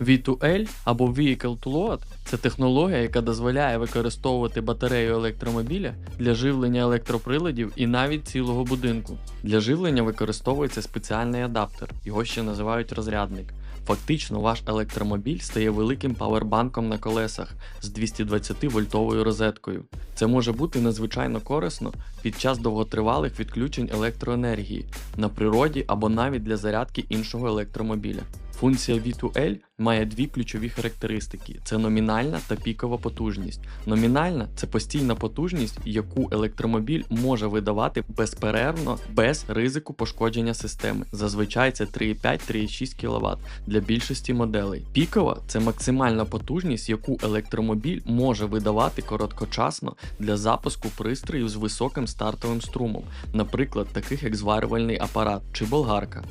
V2L або Vehicle to Load – це технологія, яка дозволяє використовувати батарею електромобіля для живлення електроприладів і навіть цілого будинку. Для живлення використовується спеціальний адаптер, його ще називають розрядник. Фактично, ваш електромобіль стає великим павербанком на колесах з 220 вольтовою розеткою. Це може бути надзвичайно корисно під час довготривалих відключень електроенергії на природі або навіть для зарядки іншого електромобіля. Функція V2L має дві ключові характеристики: це номінальна та пікова потужність. Номінальна це постійна потужність, яку електромобіль може видавати безперервно без ризику пошкодження системи. Зазвичай це 3,5-3,6 кВт для більшості моделей. Пікова це максимальна потужність, яку електромобіль може видавати короткочасно для запуску пристроїв з високим стартовим струмом, наприклад, таких як зварювальний апарат чи болгарка.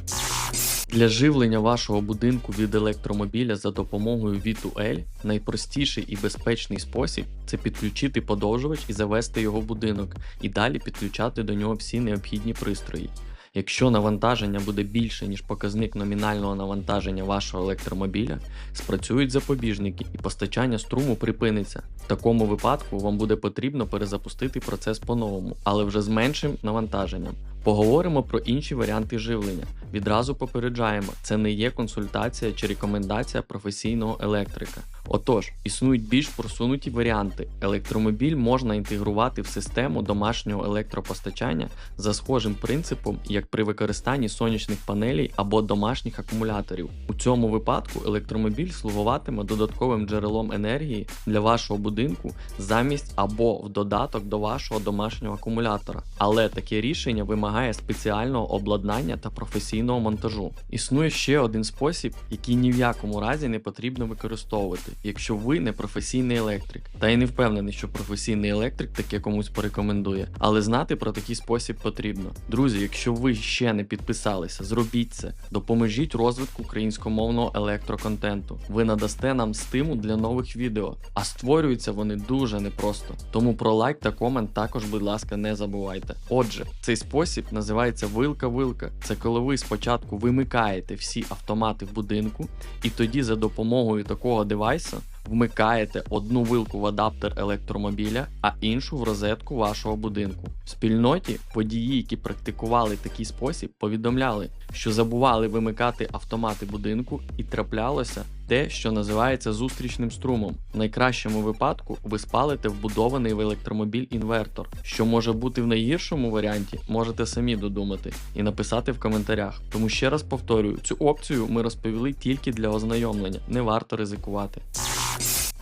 Для живлення вашого будинку від електромобіля за допомогою V2L найпростіший і безпечний спосіб це підключити подовжувач і завести його в будинок, і далі підключати до нього всі необхідні пристрої. Якщо навантаження буде більше, ніж показник номінального навантаження вашого електромобіля, спрацюють запобіжники і постачання струму припиниться. В такому випадку вам буде потрібно перезапустити процес по-новому, але вже з меншим навантаженням. Поговоримо про інші варіанти живлення. Відразу попереджаємо, це не є консультація чи рекомендація професійного електрика. Отож, існують більш просунуті варіанти. Електромобіль можна інтегрувати в систему домашнього електропостачання за схожим принципом, як при використанні сонячних панелей або домашніх акумуляторів. У цьому випадку електромобіль слугуватиме додатковим джерелом енергії для вашого будинку замість або в додаток до вашого домашнього акумулятора. Але таке рішення вимагає спеціального обладнання та професійного монтажу. Існує ще один спосіб, який ні в якому разі не потрібно використовувати, якщо ви не професійний електрик. Та й не впевнений, що професійний електрик таке комусь порекомендує. Але знати про такий спосіб потрібно. Друзі, якщо ви ще не підписалися, зробіть це, допоможіть розвитку українськомовного електроконтенту. Ви надасте нам стимул для нових відео, а створюються вони дуже непросто. Тому про лайк та комент також, будь ласка, не забувайте. Отже, цей спосіб називається вилка-вилка. Це коли ви спочатку вимикаєте всі автомати в будинку, і тоді за допомогою такого девайса вмикаєте одну вилку в адаптер електромобіля, а іншу в розетку вашого будинку. В спільноті водії, які практикували такий спосіб, повідомляли, що забували вимикати автомати будинку і траплялося те, що називається зустрічним струмом. В найкращому випадку ви спалите вбудований в електромобіль інвертор. Що може бути в найгіршому варіанті, можете самі додумати і написати в коментарях. Тому ще раз повторюю, цю опцію ми розповіли тільки для ознайомлення, не варто ризикувати.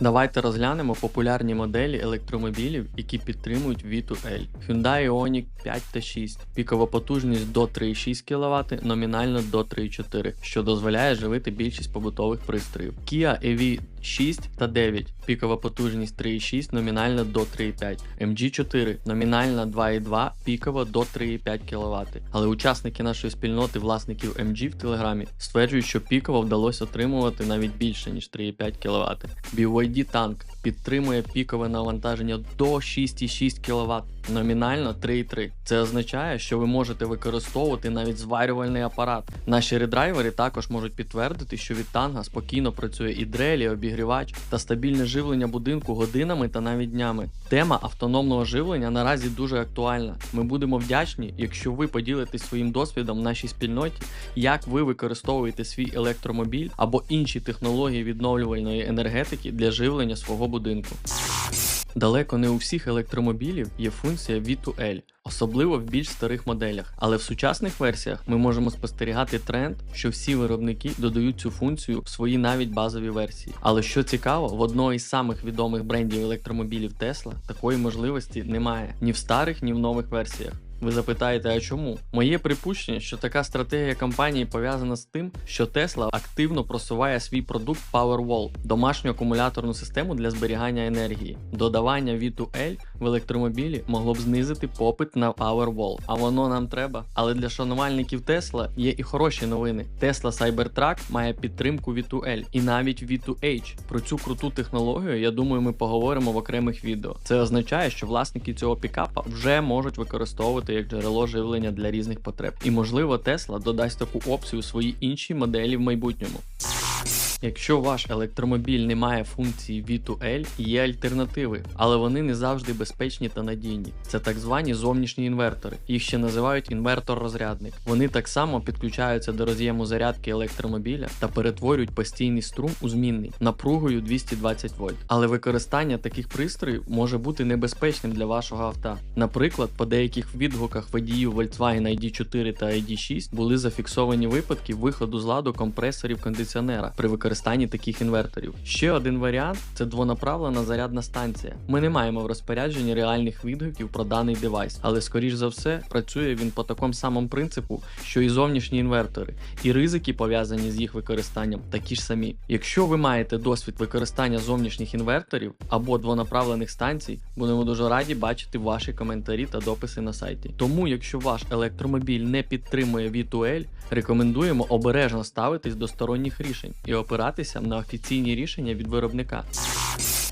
Давайте розглянемо популярні моделі електромобілів, які підтримують V2L. Hyundai Ioniq 5 та 6, пікова потужність до 3,6 кВт, номінально до 3,4, що дозволяє живити більшість побутових пристроїв. Kia EV 6 та 9, пікова потужність 3,6, номінально до 3,5, MG4, номінальна 2,2, пікова до 3,5 кВт. Але учасники нашої спільноти власників MG в Телеграмі стверджують, що піково вдалося отримувати навіть більше ніж 3,5 кВт. BYD Tank підтримує пікове навантаження до 6,6 кВт. Номінально 3,3. Це означає, що ви можете використовувати навіть зварювальний апарат. Наші редрайвери також можуть підтвердити, що від танга спокійно працює і дрелі, обігрівач та стабільне живлення будинку годинами та навіть днями. Тема автономного живлення наразі дуже актуальна. Ми будемо вдячні, якщо ви поділитесь своїм досвідом в нашій спільноті, як ви використовуєте свій електромобіль або інші технології відновлювальної енергетики для живлення свого будинку. Далеко не у всіх електромобілів є функція V2L, особливо в більш старих моделях. Але в сучасних версіях ми можемо спостерігати тренд, що всі виробники додають цю функцію в свої навіть базові версії. Але що цікаво, в одного із самих відомих брендів електромобілів Tesla такої можливості немає ні в старих, ні в нових версіях. Ви запитаєте, а чому? Моє припущення, що така стратегія компанії пов'язана з тим, що Tesla активно просуває свій продукт Powerwall – домашню акумуляторну систему для зберігання енергії. Додавання V2L в електромобілі могло б знизити попит на Powerwall, а воно нам треба. Але для шанувальників Tesla є і хороші новини. Tesla Cybertruck має підтримку V2L і навіть V2H. Про цю круту технологію, я думаю, ми поговоримо в окремих відео. Це означає, що власники цього пікапа вже можуть використовувати як джерело живлення для різних потреб. І можливо, Тесла додасть таку опцію у своїй іншій моделі в майбутньому. Якщо ваш електромобіль не має функції V2L, є альтернативи, але вони не завжди безпечні та надійні. Це так звані зовнішні інвертори. Їх ще називають інвертор-розрядник. Вони так само підключаються до роз'єму зарядки електромобіля та перетворюють постійний струм у змінний напругою 220 вольт. Але використання таких пристроїв може бути небезпечним для вашого авто. Наприклад, по деяких відгуках водіїв Volkswagen ID4 та ID6 були зафіксовані випадки виходу з ладу компресорів кондиціонера при використанні таких інверторів. Ще один варіант це двонаправлена зарядна станція. Ми не маємо в розпорядженні реальних відгуків про даний девайс, але скоріш за все працює він по такому самому принципу, що і зовнішні інвертори, і ризики пов'язані з їх використанням такі ж самі. Якщо ви маєте досвід використання зовнішніх інверторів або двонаправлених станцій, будемо дуже раді бачити ваші коментарі та дописи на сайті. Тому, якщо ваш електромобіль не підтримує V2L, рекомендуємо обережно ставитись до сторонніх рішень і опиратися на офіційні рішення від виробника.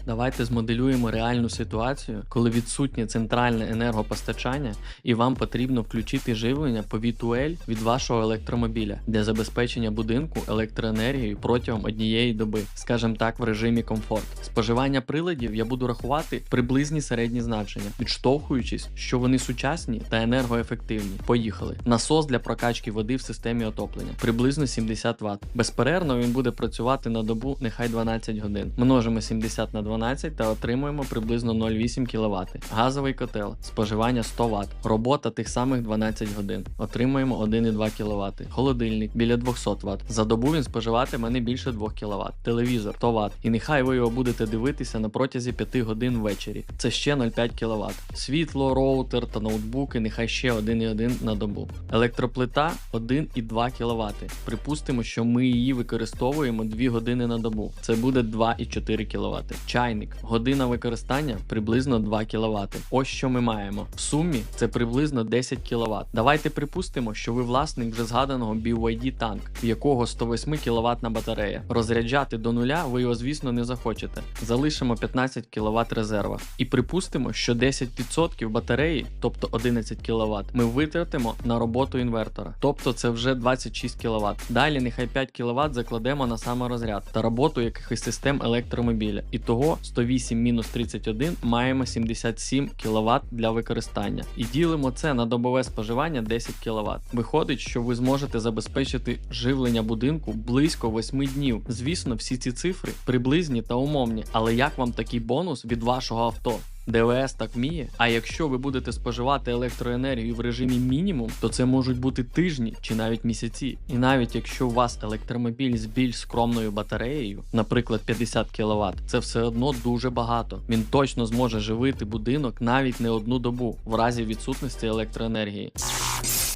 Давайте змоделюємо реальну ситуацію, коли відсутнє центральне енергопостачання, і вам потрібно включити живлення по V2L від вашого електромобіля для забезпечення будинку електроенергією протягом однієї доби, скажімо так, в режимі комфорт. Споживання приладів я буду рахувати приблизні середні значення, відштовхуючись, що вони сучасні та енергоефективні. Поїхали. Насос для прокачки води в системі отоплення приблизно 70 Вт. Безперервно він буде працювати на добу нехай 12 годин. Множимо 70 на 12 та отримуємо приблизно 0,8 кВт. Газовий котел, споживання 100 Вт. Робота тих самих 12 годин. Отримуємо 1,2 кВт. Холодильник біля 200 Вт. За добу він споживатиме не більше 2 кВт. Телевізор 100 Вт. І нехай ви його будете дивитися на протязі 5 годин ввечері. Це ще 0,5 кВт. Світло, роутер та ноутбуки нехай ще 1,1 на добу. Електроплита 1,2 кВт. Припустимо, що ми її використовуємо 2 години на добу. Це буде 2,4 кВт. Чайник, година використання приблизно 2 кВт. Ось що ми маємо. В сумі це приблизно 10 кВт. Давайте припустимо, що ви власник вже згаданого BYD танк, в якого 108 кВт батарея. Розряджати до нуля ви його, звісно, не захочете. Залишимо 15 кВт резерва. І припустимо, що 10% батареї, тобто 11 кВт, ми витратимо на роботу інвертора. Тобто це вже 26 кВт. Далі нехай 5 кВт закладемо на саморозряд та роботу якихось систем електромобіля. І того 108 мінус 31 маємо 77 кВт для використання. І ділимо це на добове споживання 10 кВт. Виходить, що ви зможете забезпечити живлення будинку близько 8 днів. Звісно, всі ці цифри приблизні та умовні, але як вам такий бонус від вашого авто? ДВС так вміє. А якщо ви будете споживати електроенергію в режимі мінімум, то це можуть бути тижні чи навіть місяці. І навіть якщо у вас електромобіль з більш скромною батареєю, наприклад 50 кВт, це все одно дуже багато. Він точно зможе живити будинок навіть не одну добу в разі відсутності електроенергії.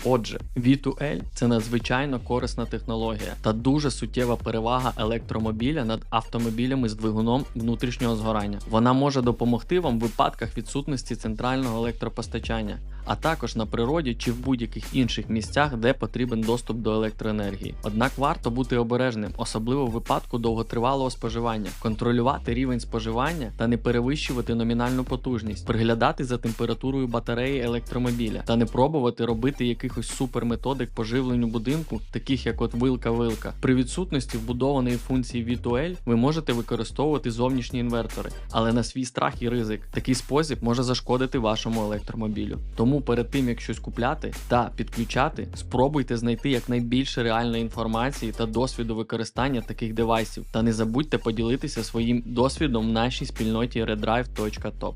Отже, V2L це надзвичайно корисна технологія та дуже суттєва перевага електромобіля над автомобілями з двигуном внутрішнього згорання. Вона може допомогти вам в випадках відсутності центрального електропостачання, а також на природі чи в будь-яких інших місцях, де потрібен доступ до електроенергії. Однак варто бути обережним, особливо в випадку довготривалого споживання, контролювати рівень споживання та не перевищувати номінальну потужність, приглядати за температурою батареї електромобіля та не пробувати робити якихось суперметодик по живленню будинку, таких як от вилка-вилка. При відсутності вбудованої функції V2L ви можете використовувати зовнішні інвертори, але на свій страх і ризик. Такий спосіб може зашкодити вашому електромобілю. Тому перед тим як щось купляти та підключати, спробуйте знайти якнайбільше реальної інформації та досвіду використання таких девайсів. Та не забудьте поділитися своїм досвідом в нашій спільноті redrive.top.